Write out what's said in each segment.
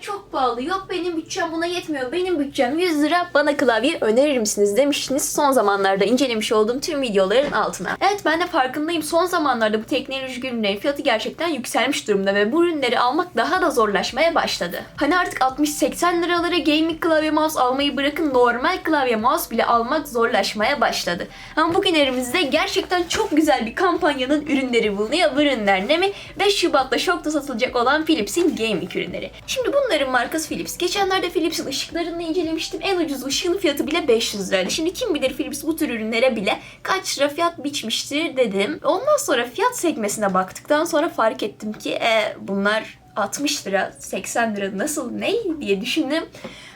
çok pahalı. Yok benim bütçem buna yetmiyor. Benim bütçem 100 lira. Bana klavye önerir misiniz demiştiniz. Son zamanlarda incelemiş olduğum tüm videoların altına. Evet ben de farkındayım. Son zamanlarda bu teknolojik ürünlerin fiyatı gerçekten yükselmiş durumda ve bu ürünleri almak daha da zorlaşmaya başladı. Hani artık 60-80 liralara gaming klavye mouse almayı bırakın normal klavye mouse bile almak zorlaşmaya başladı. Ama bugün elimizde gerçekten çok güzel bir kampanyanın ürünleri bulunuyor. Bu ürünler ne mi? 5 Şubat'ta şokta satılacak olan Philips'in gaming ürünleri. Şimdi bunların markası Philips. Geçenlerde Philips'in ışıklarını incelemiştim. En ucuz ışığın fiyatı bile 500 liraydı. Şimdi kim bilir Philips bu tür ürünlere bile kaç lira fiyat biçmiştir dedim. Ondan sonra fiyat sekmesine baktıktan sonra fark ettim ki e, bunlar 60 lira, 80 lira nasıl ne diye düşündüm.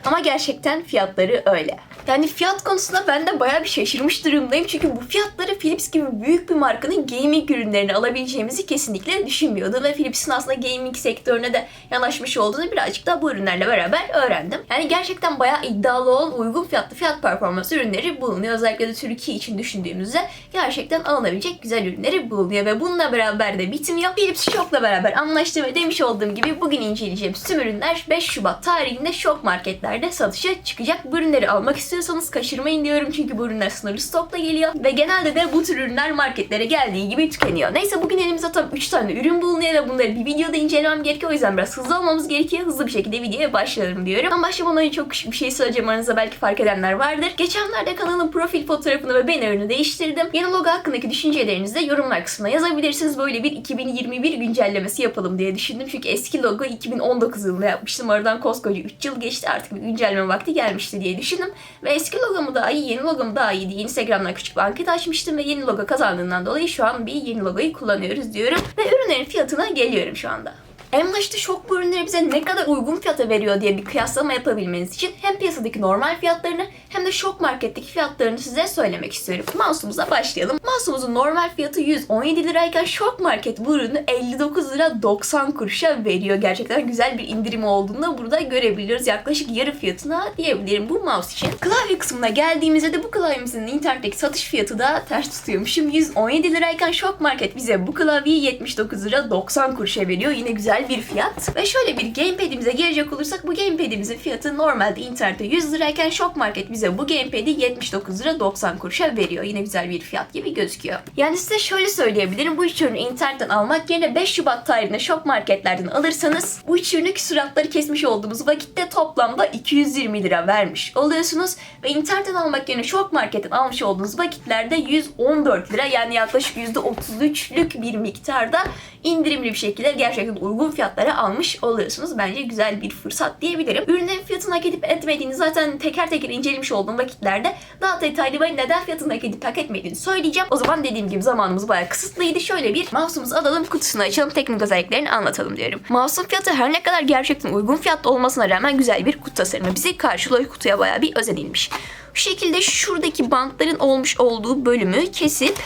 Ama gerçekten fiyatları öyle. Yani fiyat konusunda ben de bayağı bir şaşırmış durumdayım. Çünkü bu fiyatları Philips gibi büyük bir markanın gaming ürünlerini alabileceğimizi kesinlikle düşünmüyordum. Ve Philips'in aslında gaming sektörüne de yanaşmış olduğunu birazcık da bu ürünlerle beraber öğrendim. Yani gerçekten bayağı iddialı olan uygun fiyatlı fiyat performans ürünleri bulunuyor. Özellikle de Türkiye için düşündüğümüzde gerçekten alınabilecek güzel ürünleri bulunuyor. Ve bununla beraber de bitmiyor. Philips Şok'la beraber anlaştı ve demiş olduğum gibi bugün inceleyeceğimiz tüm ürünler 5 Şubat tarihinde Şok marketlerde satışa çıkacak. Bu ürünleri almak istiyorsanız kaçırmayın diyorum çünkü bu ürünler sınırlı stokla geliyor ve genelde de bu tür ürünler marketlere geldiği gibi tükeniyor. Neyse bugün elimizde tam 3 tane ürün bulunuyor ve bunları bir videoda incelemem gerekiyor. O yüzden biraz hızlı olmamız gerekiyor. Hızlı bir şekilde videoya başlayalım diyorum. Ama başlamadan önce çok küçük bir şey söyleyeceğim aranızda belki fark edenler vardır. Geçenlerde kanalın profil fotoğrafını ve bannerını değiştirdim. Yeni logo hakkındaki düşüncelerinizi de yorumlar kısmına yazabilirsiniz. Böyle bir 2021 güncellemesi yapalım diye düşündüm. Çünkü eski logo 2019 yılında yapmıştım. Aradan koskoca 3 yıl geçti. Artık bir güncelleme vakti gelmişti diye düşündüm. Ve eski logomu daha iyi, yeni logomu daha iyi diye Instagram'dan küçük bir anket açmıştım ve yeni logo kazandığından dolayı şu an bir yeni logoyu kullanıyoruz diyorum. Ve ürünlerin fiyatına geliyorum şu anda. En başta şok bu ürünleri bize ne kadar uygun fiyata veriyor diye bir kıyaslama yapabilmeniz için hem piyasadaki normal fiyatlarını hem de şok marketteki fiyatlarını size söylemek istiyorum. Mouse'umuza başlayalım. Mouse'umuzun normal fiyatı 117 lirayken şok market bu ürünü 59 lira 90 kuruşa veriyor. Gerçekten güzel bir indirim olduğunu burada görebiliyoruz. Yaklaşık yarı fiyatına diyebilirim bu mouse için. Klavye kısmına geldiğimizde de bu klavyemizin internetteki satış fiyatı da ters tutuyormuşum. 117 lirayken şok market bize bu klavyeyi 79 lira 90 kuruşa veriyor. Yine güzel bir fiyat. Ve şöyle bir gamepad'imize gelecek olursak bu gamepad'imizin fiyatı normalde internette 100 lirayken şok market bize bu gamepad'i 79 lira 90 kuruşa veriyor. Yine güzel bir fiyat gibi gözüküyor. Yani size şöyle söyleyebilirim. Bu üç ürünü internetten almak yerine 5 Şubat tarihinde şok marketlerden alırsanız bu üç ürünü küsuratları kesmiş olduğumuz vakitte toplamda 220 lira vermiş oluyorsunuz. Ve internetten almak yerine şok marketten almış olduğunuz vakitlerde 114 lira yani yaklaşık %33'lük bir miktarda indirimli bir şekilde gerçekten uygun fiyatlara almış oluyorsunuz. Bence güzel bir fırsat diyebilirim. Ürünlerin fiyatını hak edip etmediğini zaten teker teker incelemiş olduğum vakitlerde daha detaylı ve neden fiyatını hak edip hak etmediğini söyleyeceğim. O zaman dediğim gibi zamanımız bayağı kısıtlıydı. Şöyle bir mouse'umuzu alalım kutusunu açalım teknik özelliklerini anlatalım diyorum. Mouse'un fiyatı her ne kadar gerçekten uygun fiyatlı olmasına rağmen güzel bir kutu tasarımı bizi karşılıyor. Kutuya bayağı bir özenilmiş. Bu şekilde şuradaki bantların olmuş olduğu bölümü kesip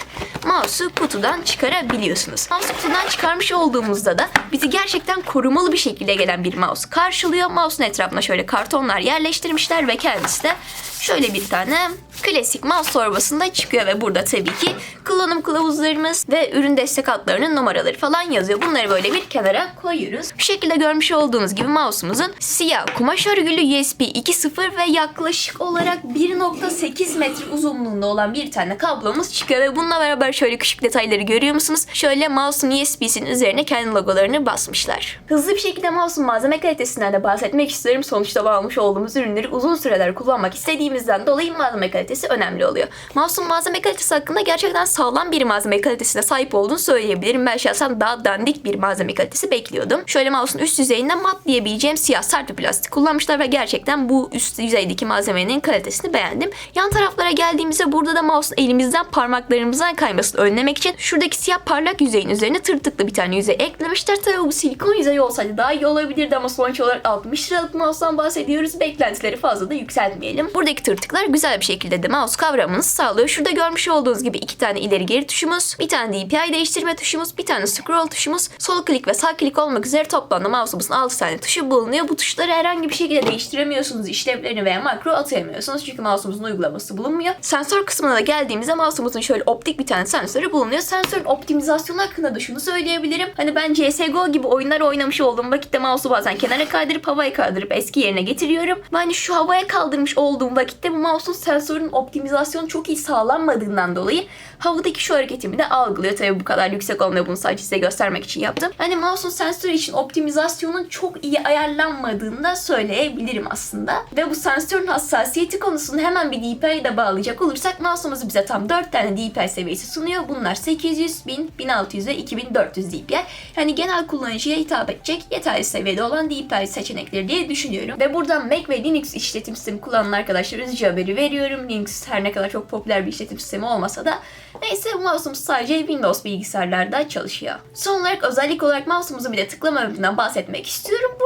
mouse'u kutudan çıkarabiliyorsunuz. Mouse'u kutudan çıkarmış olduğumuzda da bizi gerçekten korumalı bir şekilde gelen bir mouse karşılıyor. Mouse'un etrafına şöyle kartonlar yerleştirmişler ve kendisi de şöyle bir tane klasik mouse torbasında çıkıyor ve burada tabii ki kullanım kılavuzlarımız ve ürün destek hatlarının numaraları falan yazıyor. Bunları böyle bir kenara koyuyoruz. Bu şekilde görmüş olduğunuz gibi mouse'umuzun siyah kumaş örgülü USB 2.0 ve yaklaşık olarak 1.8 metre uzunluğunda olan bir tane kablomuz çıkıyor ve bununla beraber şöyle küçük detayları görüyor musunuz? Şöyle mouse'un USB'sinin üzerine kendi logolarını basmışlar. Hızlı bir şekilde mouse'un malzeme kalitesinden de bahsetmek istiyorum. Sonuçta almış olduğumuz ürünleri uzun süreler kullanmak istediğimizden dolayı malzeme kalitesi önemli oluyor. Mouse'un malzeme kalitesi hakkında gerçekten sağlam bir malzeme kalitesine sahip olduğunu söyleyebilirim. Ben şahsen daha dandik bir malzeme kalitesi bekliyordum. Şöyle mouse'un üst yüzeyinde mat diyebileceğim siyah sert bir plastik kullanmışlar ve gerçekten bu üst yüzeydeki malzemenin kalitesini beğendim. Yan taraflara geldiğimizde burada da mouse'un elimizden parmaklarımızdan kaymasını önlemek için şuradaki siyah parlak yüzeyin üzerine tırtıklı bir tane yüzey eklemişler. Tabii bu silikon yüzeyi olsaydı daha iyi olabilirdi ama sonuç olarak 60 liralık mouse'dan bahsediyoruz. Beklentileri fazla da yükseltmeyelim. Buradaki tırtıklar güzel bir şekilde de mouse kavramınızı sağlıyor. Şurada görmüş olduğunuz gibi iki tane ileri geri tuşumuz, bir tane DPI değiştirme tuşumuz, bir tane scroll tuşumuz, sol klik ve sağ klik olmak üzere toplamda mouse'umuzun 6 tane tuşu bulunuyor. Bu tuşları herhangi bir şekilde değiştiremiyorsunuz. İşlevlerini veya makro atayamıyorsunuz. Çünkü mouse mouse'umuzun uygulaması bulunmuyor. Sensör kısmına da geldiğimizde mouse'umuzun şöyle optik bir tane sensörü bulunuyor. Sensörün optimizasyonu hakkında da şunu söyleyebilirim. Hani ben CSGO gibi oyunlar oynamış olduğum vakitte mouse'u bazen kenara kaydırıp havaya kaldırıp eski yerine getiriyorum. Hani şu havaya kaldırmış olduğum vakitte bu mouse'un sensörün optimizasyonu çok iyi sağlanmadığından dolayı havadaki şu hareketimi de algılıyor. Tabii bu kadar yüksek olmuyor bunu sadece size göstermek için yaptım. Hani mouse'un sensörü için optimizasyonun çok iyi ayarlanmadığını da söyleyebilirim aslında. Ve bu sensörün hassasiyeti konusunda hemen bir DPI'ye de bağlayacak olursak mouse'umuz bize tam 4 tane DPI seviyesi sunuyor. Bunlar 800, 1000, 1600 ve 2400 DPI. Yani genel kullanıcıya hitap edecek yeterli seviyede olan DPI seçenekleri diye düşünüyorum. Ve buradan Mac ve Linux işletim sistemi kullanan arkadaşlara üzücü haberi veriyorum. Linux her ne kadar çok popüler bir işletim sistemi olmasa da Neyse bu mouse'umuz sadece Windows bilgisayarlarda çalışıyor. Son olarak özellik olarak mouse'umuzu bir de tıklama ömründen bahsetmek istiyorum. Beni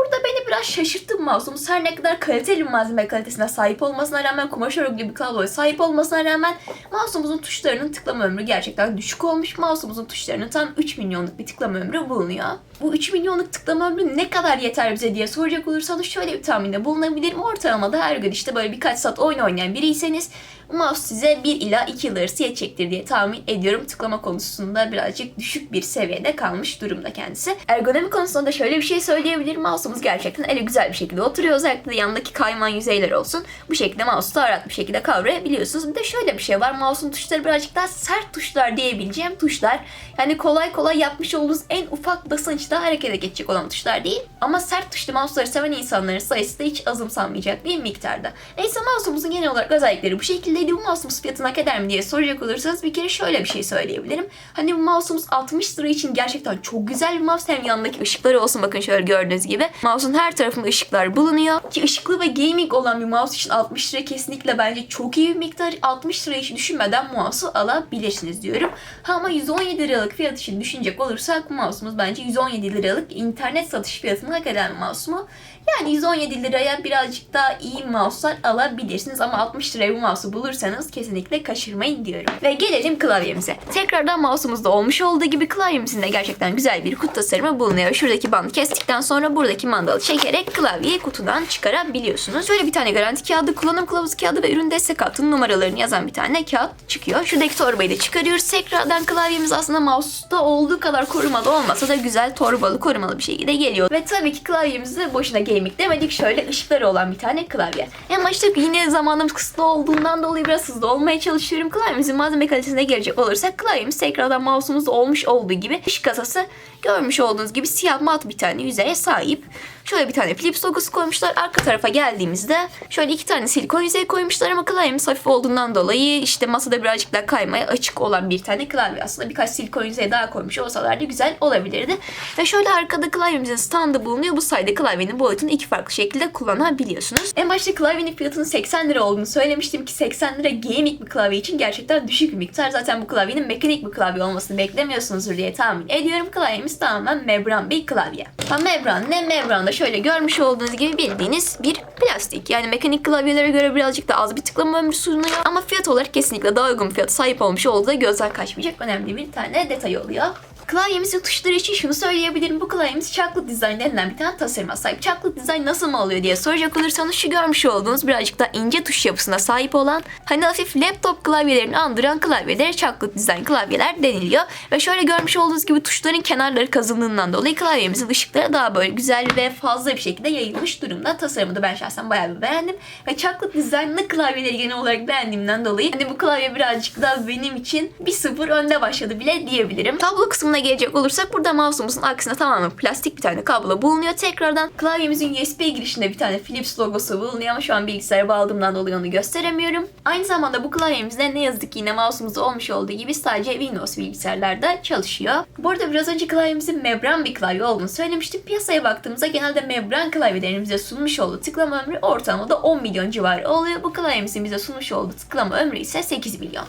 biraz şaşırttı bu mouse'umuz. Her ne kadar kaliteli malzeme kalitesine sahip olmasına rağmen kumaş örgülü bir kabloya sahip olmasına rağmen mouse'umuzun tuşlarının tıklama ömrü gerçekten düşük olmuş. Mouse'umuzun tuşlarının tam 3 milyonluk bir tıklama ömrü bulunuyor. Bu 3 milyonluk tıklama ömrü ne kadar yeter bize diye soracak olursanız şöyle bir tahminde bulunabilirim. Ortalamada her gün işte böyle birkaç saat oyun oynayan biriyseniz mouse size 1 ila 2 yıl arası yetecektir diye tahmin ediyorum. Tıklama konusunda birazcık düşük bir seviyede kalmış durumda kendisi. Ergonomi konusunda da şöyle bir şey söyleyebilirim. Mouse'umuz gerçekten ele güzel bir şekilde oturuyor. Özellikle de yanındaki kayman yüzeyler olsun. Bu şekilde mouse'u rahat bir şekilde kavrayabiliyorsunuz. Bir de şöyle bir şey var. Mouse'un tuşları birazcık daha sert tuşlar diyebileceğim tuşlar. Yani kolay kolay yapmış olduğunuz en ufak basınçta harekete geçecek olan tuşlar değil. Ama sert tuşlu mouse'ları seven insanların sayısı da hiç azımsanmayacak bir miktarda. Neyse mouse'umuzun genel olarak özellikleri bu şekildeydi. Bu mouse'umuz fiyatını hak eder mi diye soracak olursanız bir kere şöyle bir şey söyleyebilirim. Hani bu mouse'umuz 60 lira için gerçekten çok güzel bir mouse. Hem yanındaki ışıkları olsun bakın şöyle gördüğünüz gibi. Mouse'un her tarafında ışıklar bulunuyor. Ki ışıklı ve gaming olan bir mouse için 60 lira kesinlikle bence çok iyi bir miktar. 60 lira hiç düşünmeden mouse'u alabilirsiniz diyorum. Ha ama 117 liralık fiyat için düşünecek olursak mouse'umuz bence 117 liralık internet satış fiyatını hak eden mouse mu? Yani 117 liraya birazcık daha iyi mouse'lar alabilirsiniz ama 60 liraya bu mouse'u bulursanız kesinlikle kaçırmayın diyorum. Ve gelelim klavyemize. Tekrardan mouse'umuzda olmuş olduğu gibi klavyemizin de gerçekten güzel bir kutu tasarımı bulunuyor. Şuradaki bandı kestikten sonra buradaki mandalı çekerek klavyeyi kutudan çıkarabiliyorsunuz. Şöyle bir tane garanti kağıdı, kullanım kılavuzu kağıdı ve ürün destek hattının numaralarını yazan bir tane kağıt çıkıyor. Şuradaki torbayı da çıkarıyoruz. Tekrardan klavyemiz aslında mouse'da olduğu kadar korumalı olmasa da güzel torbalı korumalı bir şekilde geliyor. Ve tabii ki klavyemizi boşuna gaming demedik. Şöyle ışıkları olan bir tane klavye. En başta yine zamanımız kısıtlı olduğundan dolayı biraz hızlı olmaya çalışıyorum. Klavyemizin malzeme kalitesine gelecek olursak klavyemiz tekrardan mouse'umuzda olmuş olduğu gibi ışık kasası görmüş olduğunuz gibi siyah mat bir tane yüzeye sahip. Şöyle bir tane Philips logosu koymuşlar. Arka tarafa geldiğimizde şöyle iki tane silikon yüzey koymuşlar ama klavyemiz hafif olduğundan dolayı işte masada birazcık daha kaymaya açık olan bir tane klavye. Aslında birkaç silikon yüzey daha koymuş olsalardı güzel olabilirdi. Ve şöyle arkada klavyemizin standı bulunuyor. Bu sayede klavyenin boyutunu iki farklı şekilde kullanabiliyorsunuz. En başta klavyenin fiyatının 80 lira olduğunu söylemiştim ki 80 lira gaming bir klavye için gerçekten düşük bir miktar. Zaten bu klavyenin mekanik bir klavye olmasını beklemiyorsunuzdur diye tahmin ediyorum. Klavyemiz tamamen membran bir klavye. Ha membran ne? Membran da şöyle görmüş olduğunuz gibi bildiğiniz bir plastik. Yani mekanik klavyelere göre birazcık daha az bir tıklama ömrü sunuyor. Ama fiyat olarak kesinlikle daha uygun fiyat sahip olmuş olduğu da gözden kaçmayacak önemli bir tane detay oluyor. Klavyemizin tuşları için şunu söyleyebilirim. Bu klavyemiz Chocolate Design denilen bir tane tasarıma sahip. Chocolate Design nasıl mı oluyor diye soracak olursanız şu görmüş olduğunuz birazcık daha ince tuş yapısına sahip olan hani hafif laptop klavyelerini andıran klavyelere Chocolate Design klavyeler deniliyor. Ve şöyle görmüş olduğunuz gibi tuşların kenarları kazındığından dolayı klavyemizin ışıkları daha böyle güzel ve fazla bir şekilde yayılmış durumda. Tasarımı da ben şahsen bayağı bir beğendim. Ve Chocolate Design'lı klavyeleri genel olarak beğendiğimden dolayı hani bu klavye birazcık daha benim için bir sıfır önde başladı bile diyebilirim. Tablo kısmına gelecek olursak burada mouse'umuzun aksine tamamen plastik bir tane kablo bulunuyor. Tekrardan klavyemizin USB girişinde bir tane Philips logosu bulunuyor ama şu an bilgisayara bağladığımdan dolayı onu gösteremiyorum. Aynı zamanda bu klavyemizde ne yazık ki yine mouse'umuzda olmuş olduğu gibi sadece Windows bilgisayarlarda çalışıyor. Bu arada biraz önce klavyemizin membran bir klavye olduğunu söylemiştim. Piyasaya baktığımızda genelde membran klavyelerin bize sunmuş olduğu tıklama ömrü ortalamada 10 milyon civarı oluyor. Bu klavyemizin bize sunmuş olduğu tıklama ömrü ise 8 milyon.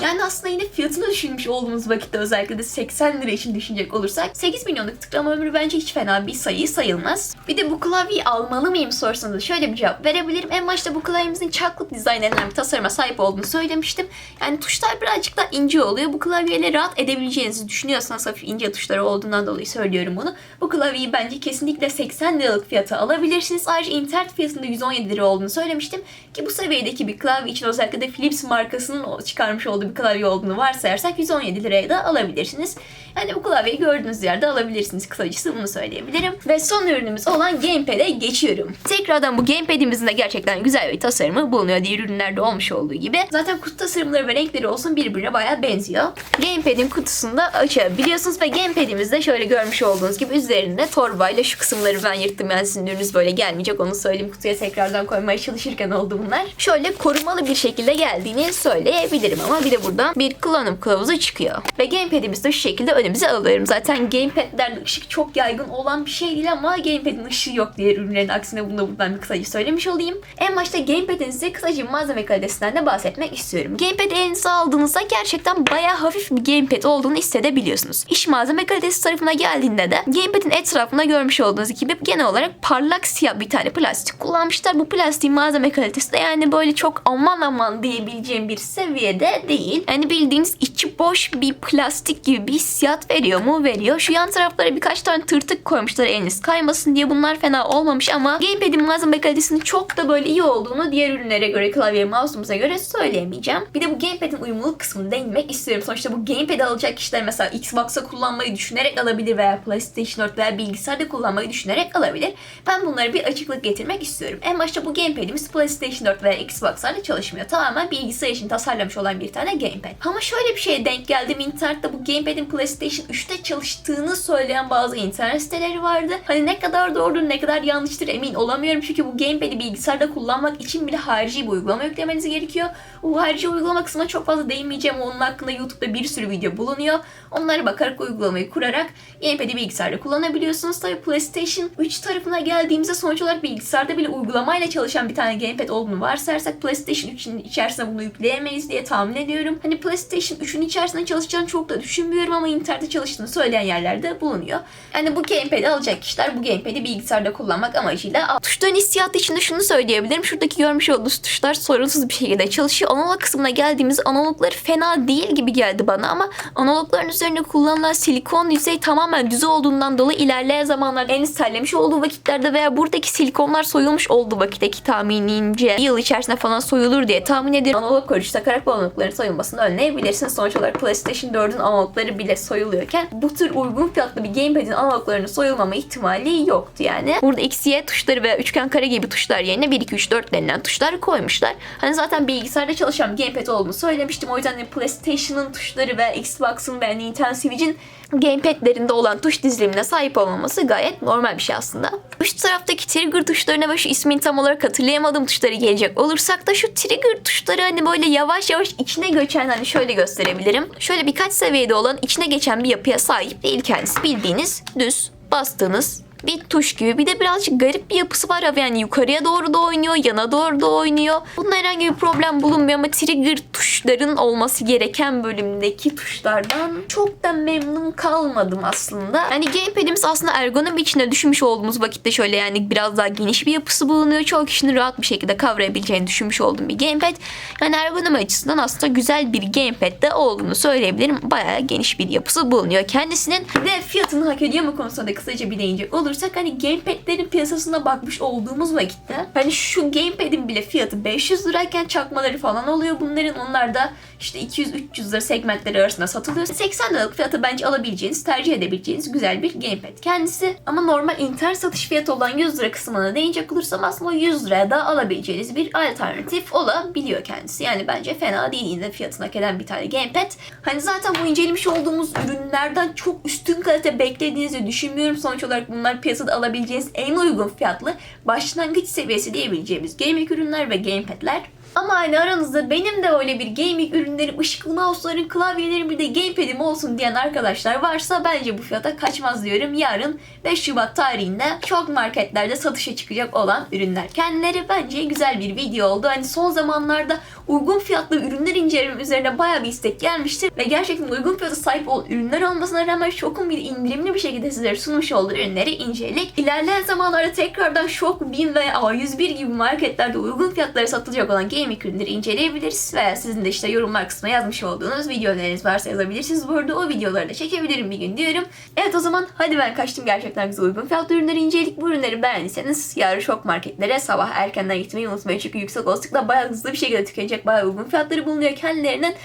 Yani aslında yine fiyatını düşünmüş olduğumuz vakitte özellikle de 80 lira için düşünecek olursak 8 milyonluk tıklama ömrü bence hiç fena bir sayı sayılmaz. Bir de bu klavyeyi almalı mıyım sorusuna da şöyle bir cevap verebilirim. En başta bu klavyemizin chocolate design denilen bir tasarıma sahip olduğunu söylemiştim. Yani tuşlar birazcık daha ince oluyor. Bu klavyeyle rahat edebileceğinizi düşünüyorsanız hafif ince tuşları olduğundan dolayı söylüyorum bunu. Bu klavyeyi bence kesinlikle 80 liralık fiyata alabilirsiniz. Ayrıca internet fiyatında 117 lira olduğunu söylemiştim. Ki bu seviyedeki bir klavye için özellikle de Philips markasının çıkarmış olduğu bir klavye olduğunu varsayarsak 117 liraya da alabilirsiniz. Yani bu klavyeyi gördüğünüz yerde alabilirsiniz kısacası bunu söyleyebilirim. Ve son ürünümüz olan Gamepad'e geçiyorum. Tekrardan bu Gamepad'imizin de gerçekten güzel bir tasarımı bulunuyor diğer ürünlerde olmuş olduğu gibi. Zaten kutu tasarımları ve renkleri olsun birbirine bayağı benziyor. Gamepad'in kutusunu da açabiliyorsunuz ve Gamepad'imizde şöyle görmüş olduğunuz gibi üzerinde torbayla şu kısımları ben yırttım yani sizin ürününüz böyle gelmeyecek onu söyleyeyim kutuya tekrardan koymaya çalışırken oldu bunlar. Şöyle korumalı bir şekilde geldiğini söyleyebilirim ama bir de buradan bir kullanım kılavuzu çıkıyor. Ve Gamepad'imiz de şu şekilde önümüze alıyorum. Zaten Gamepad'lerde ışık çok yaygın olan bir şey değil ama Gamepad'in ışığı yok diğer ürünlerin aksine bunu da buradan bir kısaca söylemiş olayım. En başta Gamepad'in size kısaca malzeme kalitesinden de bahsetmek istiyorum. Gamepad'i elinize aldığınızda gerçekten bayağı hafif bir Gamepad olduğunu hissedebiliyorsunuz. İş malzeme kalitesi tarafına geldiğinde de Gamepad'in etrafında görmüş olduğunuz gibi genel olarak parlak siyah bir tane plastik kullanmışlar. Bu plastiğin malzeme kalitesi de yani böyle çok aman aman diyebileceğim bir seviyede değil. Yani bildiğiniz içi boş bir plastik gibi bir hissiyat veriyor mu? Veriyor. Şu yan taraflara birkaç tane tırtık koymuşlar eliniz kaymasın diye bunlar fena olmamış ama Gamepad'in malzeme kalitesinin çok da böyle iyi olduğunu diğer ürünlere göre klavye mouse'umuza göre söyleyemeyeceğim. Bir de bu Gamepad'in uyumluluk kısmını değinmek istiyorum. Sonuçta bu Gamepad'i alacak kişiler mesela Xbox'a kullanmayı düşünerek alabilir veya PlayStation 4 veya bilgisayarda kullanmayı düşünerek alabilir. Ben bunlara bir açıklık getirmek istiyorum. En başta bu Gamepad'imiz PlayStation 4 veya Xbox'larda çalışmıyor. Tamamen bilgisayar için tasarlamış olan bir tane Gamepad. Ama şöyle bir şeye denk geldim internette bu Gamepad'in PlayStation 3'te çalıştığını söyleyen bazı internet siteleri vardı. Hani ne kadar doğrudur ne kadar yanlıştır emin olamıyorum. Çünkü bu Gamepad'i bilgisayarda kullanmak için bile harici bir uygulama yüklemeniz gerekiyor. O harici uygulama kısmına çok fazla değinmeyeceğim. Onun hakkında YouTube'da bir sürü video bulunuyor. Onlara bakarak uygulamayı kurarak Gamepad'i bilgisayarda kullanabiliyorsunuz. Tabii PlayStation 3 tarafına geldiğimizde sonuç olarak bilgisayarda bile uygulamayla çalışan bir tane Gamepad olduğunu varsayarsak PlayStation 3'ün içerisine bunu yükleyemeyiz diye tahmin ediyorum. Hani PlayStation 3'ün içerisinde çalışacağını çok da düşünmüyorum ama internette çalıştığını söyleyen yerlerde bulunuyor. Yani bu Gamepad'i alacak kişiler bu Gamepad'i bilgisayarda kullanmak amacıyla al. Tuşların hissiyatı için de şunu söyleyebilirim. Şuradaki görmüş olduğunuz tuşlar sorunsuz bir şekilde çalışıyor. Analog kısmına geldiğimiz analogları fena değil gibi geldi bana ama analogların üzerinde kullanılan silikon yüzey tamamen düz olduğundan dolayı ilerleyen zamanlarda en terlemiş olduğu vakitlerde veya buradaki silikonlar soyulmuş olduğu vakitteki tahminimce yıl içerisinde falan soyulur diye tahmin ediyorum. Analog koruyucu takarak bu analogların soyulmasını önleyebilirsiniz. Sonuç olarak PlayStation 4'ün analogları bile soyuluyorken bu tür uygun fiyatlı bir Gamepad'in analoglarının soyulmama ihtimali yoktu yani. Burada X, Y tuşları ve üçgen kare gibi tuşlar yerine 1, 2, 3, 4 denilen tuşlar koymuşlar. Hani zaten bilgisayarda çalışan Gamepad olduğunu söylemiştim. O yüzden de PlayStation'ın tuşları ve Xbox'ın ve Nintendo Switch'in gamepad'lerinde olan tuş dizilimine sahip olmaması gayet normal bir şey aslında. Üst taraftaki trigger tuşlarına ve şu ismini tam olarak hatırlayamadığım tuşları gelecek olursak da şu trigger tuşları hani böyle yavaş yavaş içine göçen hani şöyle gösterebilirim. Şöyle birkaç seviyede olan içine geçen bir yapıya sahip değil kendisi. Bildiğiniz düz bastığınız bir tuş gibi. Bir de birazcık garip bir yapısı var abi. Yani yukarıya doğru da oynuyor, yana doğru da oynuyor. Bunun herhangi bir problem bulunmuyor ama trigger tuşların olması gereken bölümdeki tuşlardan çok da memnun kalmadım aslında. Yani gamepad'imiz aslında ergonomi içine düşünmüş olduğumuz vakitte şöyle yani biraz daha geniş bir yapısı bulunuyor. Çoğu kişinin rahat bir şekilde kavrayabileceğini düşünmüş olduğum bir gamepad. Yani ergonomi açısından aslında güzel bir gamepad de olduğunu söyleyebilirim. Bayağı geniş bir yapısı bulunuyor kendisinin. Ve fiyatını hak ediyor mu konusunda da kısaca bir değinecek olursak hani gamepad'lerin piyasasına bakmış olduğumuz vakitte hani şu gamepad'in bile fiyatı 500 lirayken çakmaları falan oluyor bunların. Onlar da işte 200-300 lira segmentleri arasında satılıyor. 80 liralık fiyatı bence alabileceğiniz, tercih edebileceğiniz güzel bir gamepad kendisi. Ama normal internet satış fiyatı olan 100 lira kısmına değinecek olursam aslında 100 liraya da alabileceğiniz bir alternatif olabiliyor kendisi. Yani bence fena değil yine fiyatına hak eden bir tane gamepad. Hani zaten bu incelemiş olduğumuz ürünlerden çok üstün kalite beklediğinizi düşünmüyorum. Sonuç olarak bunlar piyasada alabileceğiniz en uygun fiyatlı başlangıç seviyesi diyebileceğimiz gaming ürünler ve gamepad'ler. Ama aynı aranızda benim de öyle bir gaming ürünlerim, ışıklı mouse'ların, klavyelerim bir de gamepad'im olsun diyen arkadaşlar varsa bence bu fiyata kaçmaz diyorum. Yarın 5 Şubat tarihinde çok marketlerde satışa çıkacak olan ürünler. Kendileri bence güzel bir video oldu. Hani son zamanlarda uygun fiyatlı ürünler incelemem üzerine baya bir istek gelmişti. Ve gerçekten uygun fiyata sahip ol ürünler olmasına rağmen Şok'un bir indirimli bir şekilde sizlere sunmuş olduğu ürünleri inceledik. İlerleyen zamanlarda tekrardan Şok, BİM ve A101 gibi marketlerde uygun fiyatlara satılacak olan gaming ürünleri inceleyebiliriz. Veya sizin de işte yorumlar kısmına yazmış olduğunuz video öneriniz varsa yazabilirsiniz. Bu arada o videoları da çekebilirim bir gün diyorum. Evet o zaman hadi ben kaçtım gerçekten güzel uygun fiyatlı ürünleri inceledik. Bu ürünleri beğendiyseniz yarın Şok marketlere sabah erkenden gitmeyi unutmayın. Çünkü yüksek olasılıkla bayağı hızlı bir şekilde tükenecek bayağı uygun fiyatları bulunuyor kendilerinin.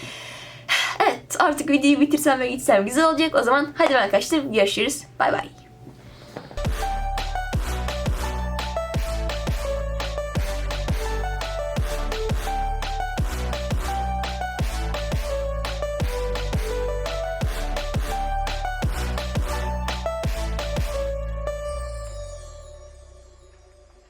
Evet artık videoyu bitirsem ve gitsem güzel olacak. O zaman hadi ben kaçtım. Görüşürüz. Bay bay.